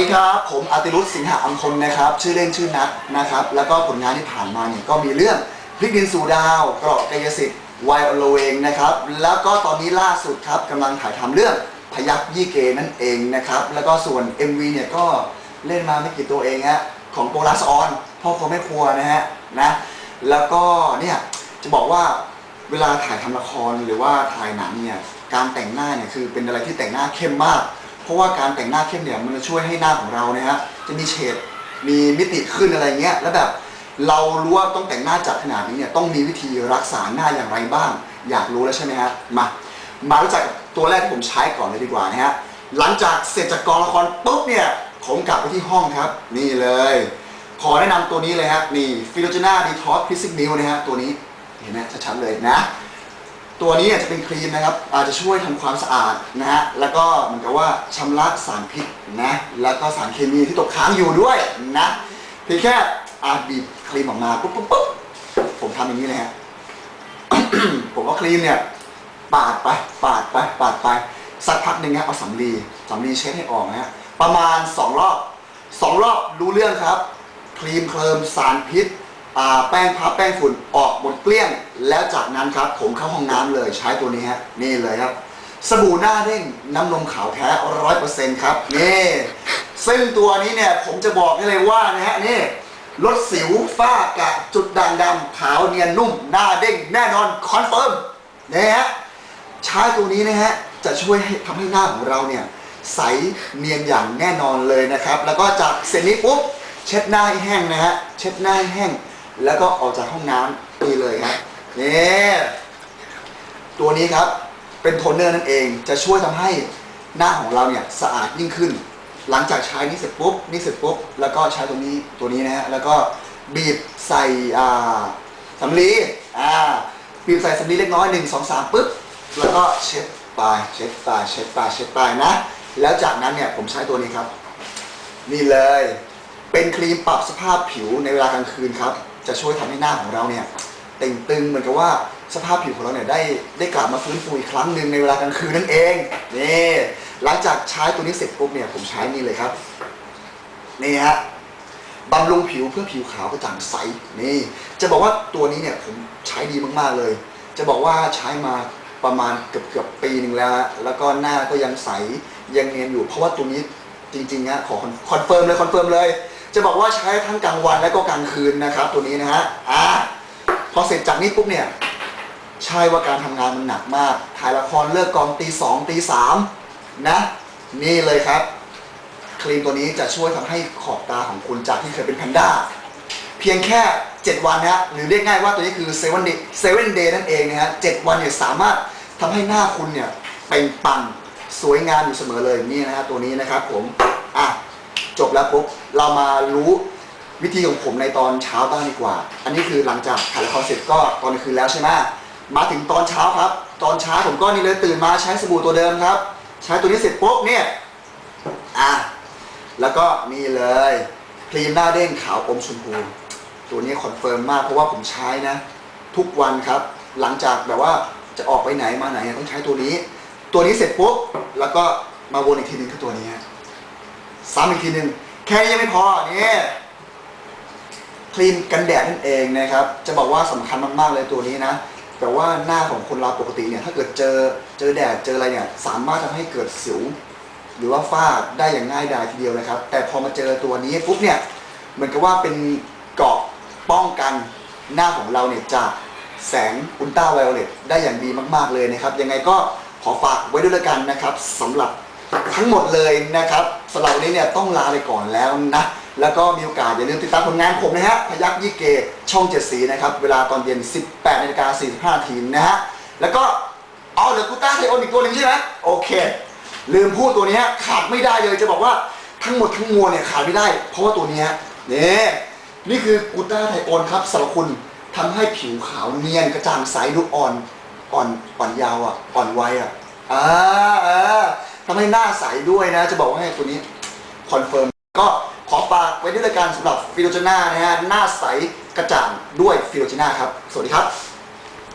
สวัสดีครับ ผมอาติรุธสิงหาอัมคมนะครับ ชื่อเล่นชื่อนัทนะครับ แล้วก็ผลงานที่ผ่านมาเนี่ยก็มีเรื่องพลิกดินสู่ดาวกราะกายสิทธิ์วายอโลเวงนะครับ แล้วก็ตอนนี้ล่าสุดครับกำลังถ่ายทำเรื่องพยักยี่เกนั่นเองนะครับ แล้วก็ส่วน MV เนี่ยก็เล่นมาไม่กี่ตัวเองฮะของโปลัสออนพ่อครัวแม่ครัวนะฮะนะแล้วก็เนี่ยจะบอกว่าเวลาถ่ายทำละครหรือว่าถ่ายหนังเนี่ยการแต่งหน้าเนี่ยคือเป็นอะไรที่แต่งหน้าเข้มมาก ราะว่าการแต่งหน้าเข้มเนี่ยมันจะช่วยให้หน้าของเราเนี่ยฮะจะมีเฉดมีมิติขึ้นอะไรเงี้ยแล้วแบบเรารู้ว่าต้องแต่งหน้าจัดขนาดนี้เนี่ยต้องมีวิธีรักษาหน้าอย่างไรบ้าง อยากรู้แล้วใช่ไหมฮะมามารู้จักตัวแรกที่ผมใช้ก่อนเลยดีกว่านะฮะหลังจากเสร็จจากกองละครปุ๊บเนี่ยผมกลับไปที่ห้องครับ นี่เลย ขอแนะนำตัวนี้เลยฮะนี่ฟิโลเจนาดีทอสพิซิกมิลนะฮะตัวนี้เห็นไหมชัดๆเลยนะ ตัวนี้เนี่ยจะเป็นครีมนะครับอาจจะช่วยทำความสะอาดนะฮะแล้วก็เหมือนกับว่าชำระสารพิษนะแล้วก็สารเคมีที่ตกค้างอยู่ด้วยนะเพียงแค่อาบีบครีมออกมาปุ๊บปุ๊บปุ๊บผมทำอย่างนี้เลยฮะ ผมเอาครีมเนี่ยปาดไปปาดไปปาดไปสักพักหนึ่งฮะเอาสำลีสำลีเช็ดให้ออกนะฮะประมาณ2รอบ2รอบรู้เรื่องครับ ครีมเคลิมสารพิษ แป้งพับแป้งฝุ่นออกหมดเกลี้ยง แล้วจากนั้นครับผมเข้าห้องน้ำเลยใช้ตัวนี้ฮะนี่เลยครับ สบู่หน้าเด้งน้ำนมขาวแท้ร้อยเปอร์เซ็นต์ครับนี่ซึ่งตัวนี้เนี่ยผมจะบอกให้เลยว่านะฮะนี่ลดสิวฝ้ากระจุดด่างดำขาวเนียนนุ่ม หน้าเด้งแน่นอนคอนเฟิร์มนะฮะใช้ตัวนี้นะฮะจะช่วยให้ทำให้หน้าของเราเนี่ยใสเนียนอย่างแน่นอนเลยนะครับ แล้วก็จากเสร็จนี้ปุ๊บเช็ดหน้าให้แห้งนะฮะเช็ดหน้าให้แห้ง แล้วก็ออกจากห้องน้ำนี่เลยครับนี่ตัวนี้ครับเป็นโทนเนอร์นั่นเองจะช่วยทำให้หน้าของเราเนี่ยสะอาดยิ่งขึ้น หลังจากใช้นี่เสร็จปุ๊บนี่เสร็จปุ๊บแล้วก็ใช้ตัวนี้ตัวนี้นะฮะแล้วก็บีบใส่อ่าสำลีอ่าบีบใส่สำลีเล็กน้อยหนึ่งสองสามปุ๊บแล้วก็เช็ดปลายเช็ดปลายเช็ดปลายเช็ดปลายนะ แล้วจากนั้นเนี่ยผมใช้ตัวนี้ครับ นี่เลย เป็นครีมปรับสภาพผิวในเวลากลางคืนครับ จะช่วยทำให้หน้าของเราเนี่ยเต่งตึงเหมือนกับว่าสภาพผิวของเราเนี่ยได้ได้กลับมาฟื้นฟูอีกครั้งหนึ่งในเวลากลางคืนนั่นเองนี่หลังจากใช้ตัวนี้เสร็จปุ๊บเนี่ยผมใช้นี่เลยครับนี่ฮะบำรุงผิวเพื่อผิวขาวกระจ่างใสนี่ จะบอกว่าตัวนี้เนี่ยผมใช้ดีมากๆเลย จะบอกว่าใช้มาประมาณเกือบเกือบปีหนึ่งแล้ว แล้วก็หน้าก็ยังใสยังเนียนอยู่ เพราะว่าตัวนี้จริงๆนะขอคอนเฟิร์มเลยคอนเฟิร์มเลย จะบอกว่าใช้ทั้งกลางวันและก็กลางคืนนะครับ ตัวนี้นะฮะอ่าพอเสร็จจากนี้ปุ๊บเนี่ยใช่ว่าการทำงานมันหนักมาก ถ่ายละครเลิกกองตีสองตีสามนะ นี่เลยครับ ครีมตัวนี้จะช่วยทำให้ขอบตาของคุณจากที่เคยเป็นแพนด้าเพียงแค่ 7 วันนะฮะหรือเรียกง่ายว่าตัวนี้คือ7 day 7 day นั่นเองนะฮะ7วันเนี่ยสามารถทำให้หน้าคุณเนี่ยเป็นปังสวยงามอยู่เสมอเลยนี่นะฮะตัวนี้นะครับผมอะ จบแล้วปุ๊บเรามารู้วิธีของผมในตอนเช้าบ้างดีกว่า อันนี้คือหลังจากถ่ายละครเสร็จก็ตอนกลางคืนแล้วใช่ไหมมาถึงตอนเช้าครับ ตอนเช้าผมก็นี่เลยตื่นมาใช้สบู่ตัวเดิมครับ ใช้ตัวนี้เสร็จปุ๊บเนี่ยอะแล้วก็นี่เลยครีมหน้าเด้งขาวอมชมพูตัวนี้คอนเฟิร์มมากเพราะว่าผมใช้นะ ทุกวันครับ หลังจากแบบว่าจะออกไปไหนมาไหนต้องใช้ตัวนี้ ตัวนี้เสร็จปุ๊บแล้วก็มาวนอีกทีนึงคือตัวนี้ ซ้ำอีกทีหนึ่งแค่นี้ยังไม่พอนี่ครีมกันแดดนั่นเองนะครับ จะบอกว่าสำคัญมากๆเลยตัวนี้นะ แต่ว่าหน้าของคนเราปกติเนี่ยถ้าเกิดเจอเจอแดดเจออะไรเนี่ยสามารถทำให้เกิดสิว หรือว่าฝ้าได้อย่างง่ายดายทีเดียวนะครับ แต่พอมาเจอตัวนี้ปุ๊บเนี่ยเหมือนกับว่าเป็นเกาะป้องกันหน้าของเราเนี่ยจากแสงอุลตราไวโอเลตได้อย่างดีมากๆเลยนะครับ ยังไงก็ขอฝากไว้ด้วยละกันนะครับสำหรับ ทั้งหมดเลยนะครับสำหรับวันนี้เนี่ยต้องลาไปก่อนแล้วนะแล้วก็มีโอกาสอย่าลืมติดตามผลงานผมนะฮะพยักยี่เกช่องเจ็ดสีนะครับเวลาตอนเย็น 18นาฬิกา45นาทีนะฮะแล้วก็เอาเหลือกูต้าไทโอนอีกตัวหนึ่งใช่ไหมโอเค ลืมพูดตัวนี้ขาดไม่ได้เลยจะบอกว่าทั้งหมดทั้งมวลเนี่ยขาดไม่ได้ เพราะว่าตัวนี้ยนี่นี่คือกูต้าไทโอนครับสำหรับคุณทำให้ผิวขาวเนียนกระจ่างใสดูอ่อนอ่อนอ่อนยาวอะอ่อนวัยอะอ่าอ่า ทำให้หน้าใสด้วยนะ จะบอกว่าให้ตัวนี้คอนเฟิร์มก็ขอฝากไว้ด้วยการสำหรับฟิโลเจน่านะฮะหน้าใสกระจ่างด้วยฟิโลเจน่าครับ สวัสดีครับ